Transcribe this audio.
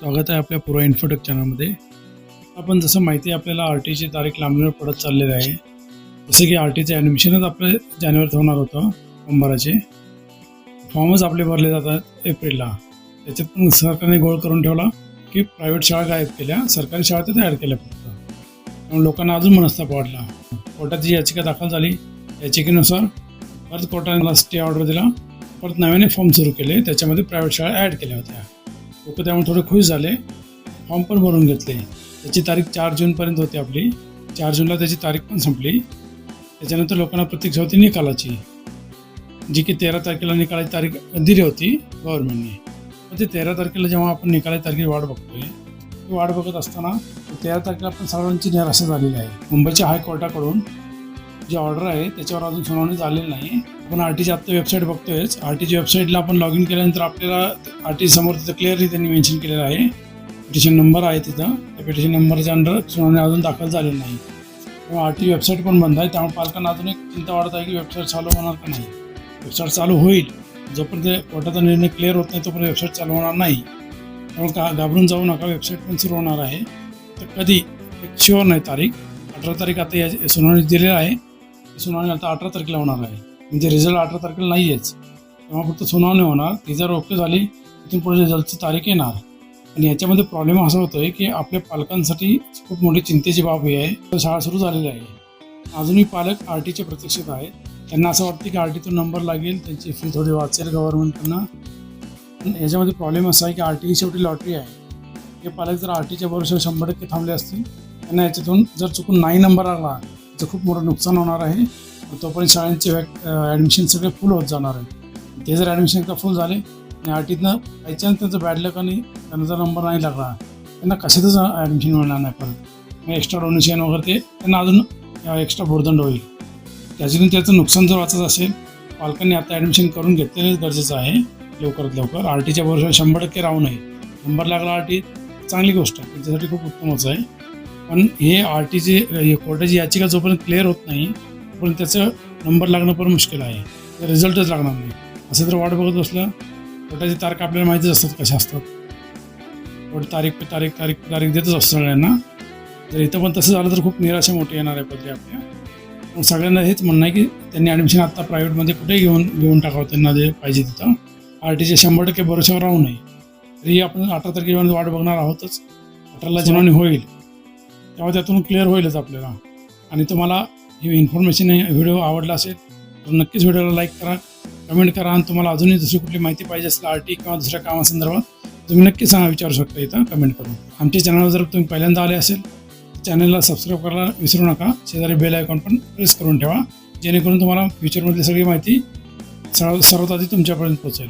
स्वागत आहे आपल्या पुरा इन्फोटेक चॅनलमध्ये आपण जसं माहिती आहे आपल्याला आर टीची तारीख लांबणीवर पडत चाललेली आहे. जसं की आर टीचं ॲडमिशनच आपलं जानेवारीत होणार होतं फॉर्म फॉर्मच आपले भरले जातात एप्रिलला. त्याच्यात पण सरकारने गोळ करून ठेवला की प्रायव्हेट शाळा गायब केल्या सरकारी शाळा तर ॲड केल्या फक्त. त्यामुळे लोकांना अजून मनस्ताप वाढला. कोर्टाची जी याचिका दाखल झाली याचिकेनुसार परत कोर्टाने स्टे ऑर्डर दिला. परत नव्याने फॉर्म सुरू केले त्याच्यामध्ये प्रायव्हेट शाळा ॲड केल्या होत्या. लोक त्यामुळे थोडे खुश झाले. फॉर्म पण भरून घेतले. त्याची तारीख चार जूनपर्यंत होती आपली. चार जूनला त्याची तारीख पण संपली. त्याच्यानंतर लोकांना प्रतीक्षा होती निकालाची. जी की तेरा तारखेला निकालाची तारीख दिली होती गव्हर्नमेंटने पण ते तेरा तारखेला जेव्हा आपण निकालाची तारखेची वाट बघतोय ती वाट बघत असताना तेरा तारखेला पण सर्वांची निराशा झालेली आहे. मुंबईच्या हायकोर्टाकडून जी ऑर्डर आहे त्याच्यावर अजून सुनावणी झालेली नाही. आपण आर टीची आत्ता वेबसाईट बघतोयच. आर टीची वेबसाईटला आपण लॉग इन केल्यानंतर आपल्याला आर टी समोर तिथं क्लिअरली त्यांनी मेन्शन केलेलं आहे. पिटिशन नंबर आहे तिथं. त्या पिटिशन नंबरच्या अंडर सुनावणी अजून दाखल झालेली नाही. किंवा आर टी वेबसाईट पण बंद आहे. त्यामुळे पालकांना अजून एक चिंता वाढत आहे की वेबसाईट चालू होणार का नाही. वेबसाईट चालू होईल. जोपर्यंत कोर्टाचा निर्णय क्लिअर होत नाही तोपर्यंत वेबसाईट चालू होणार नाही. त्यामुळे का घाबरून जाऊ नका. वेबसाईट पण सुरू होणार आहे. तर कधी? एक शुअर नाही तारीख. अठरा तारीख आता या सुनावणी दिलेलं आहे. सुनावणी आता अठरा तारखेला होणार आहे. म्हणजे रिझल्ट अठरा तारखेला नाही आहेच तेव्हा फक्त सुनावणी होणार. ती जर ओके झाली तिथून पुढे रिझल्टची तारीख येणार. आणि याच्यामध्ये प्रॉब्लेम असा होतोय की आपल्या पालकांसाठी खूप मोठी चिंतेची बाब ही आहे. तर शाळा सुरू झालेली आहे. अजूनही पालक आर टीचे प्रतीक्षेत आहेत. त्यांना असं वाटतं की आर टीतून नंबर लागेल. त्यांची फी थोडी वाचेल गव्हर्नमेंट पण याच्यामध्ये प्रॉब्लेम असा आहे की आर टी ही शेवटी लॉटरी आहे. हे पालक जर आर टीच्या बरोबर शंभर टक्के थांबले असतील त्यांना याच्यातून जर चुकून नाही नंबर आला तर खूप मोठं नुकसान होणार आहे. तोपर्यंत शाळांचे ॲडमिशन सगळे फुल होत जाणार आहे ते जर ॲडमिशन एकदा फुल झाले आणि आर टीतनं बायचान्स त्यांचं बॅड लक आणि त्यांना जर नंबर नाही लागला त्यांना कशातच ॲडमिशन मिळणार नाही परत. मग एक्स्ट्रा डोनेशन वगैरे ते त्यांना अजून एक्स्ट्रा भोरदंड होईल. त्याच्यातून त्याचं नुकसान जर वाचत असेल पालकांनी आता ॲडमिशन करून घेतलेलंच गरजेचं आहे लवकरात लवकर. आर टीच्या भरोश्यावर शंभर टक्के राहू नये. नंबर लागला आर टी चांगली गोष्ट आहे. त्याच्यासाठी खूप उत्तमच आहे. पण हे आर टीची कोर्टाची याचिका जोपर्यंत क्लिअर होत नाही पण त्याचं नंबर लागणं पण मुश्किल आहे. रिझल्टच लागणार नाही. असं जर वाट बघत बसलं कोर्टाची तारखा आपल्याला माहितीच असतात कशा असतात. कोर्ट तारीख पे तारीख तारीख पे तारीख देतच असतो सगळ्यांना. जर इथं पण तसं झालं तर खूप निराशा मोठी येणार आहे पदवी आपल्या. मग सगळ्यांना हेच म्हणणं आहे की त्यांनी ॲडमिशन आत्ता प्रायव्हेटमध्ये कुठेही घेऊन घेऊन टाकावं. त्यांना जे पाहिजे तिथं. आर टीच्या शंभर टक्के भरोश्यावर राहू नये. तरी आपण अठरा तारखेपर्यंत वाट बघणार आहोतच. अठराला जेव्हा होईल. तेव्हा त्यातून क्लिअर होईलच आपल्याला. आणि तुम्हाला ही इन्फॉर्मेशन व्हिडिओ आवडला असेल तर नक्कीच व्हिडिओला लाईक करा कमेंट करा आणि तुम्हाला अजूनही दुसरी कुठली माहिती पाहिजे असेल आर टी किंवा दुसऱ्या कामासंदर्भात तुम्ही नक्की सांगा विचारू शकता इथं कमेंट करून. आमच्या चॅनलवर जर तुम्ही पहिल्यांदा आले असेल चॅनलला सबस्क्राईब करायला विसरू नका. शेजारी बेल आयकॉन पण प्रेस करून ठेवा जेणेकरून तुम्हाला फ्युचरमधली सगळी माहिती सर्वात आधी तुमच्यापर्यंत पोहोचेल.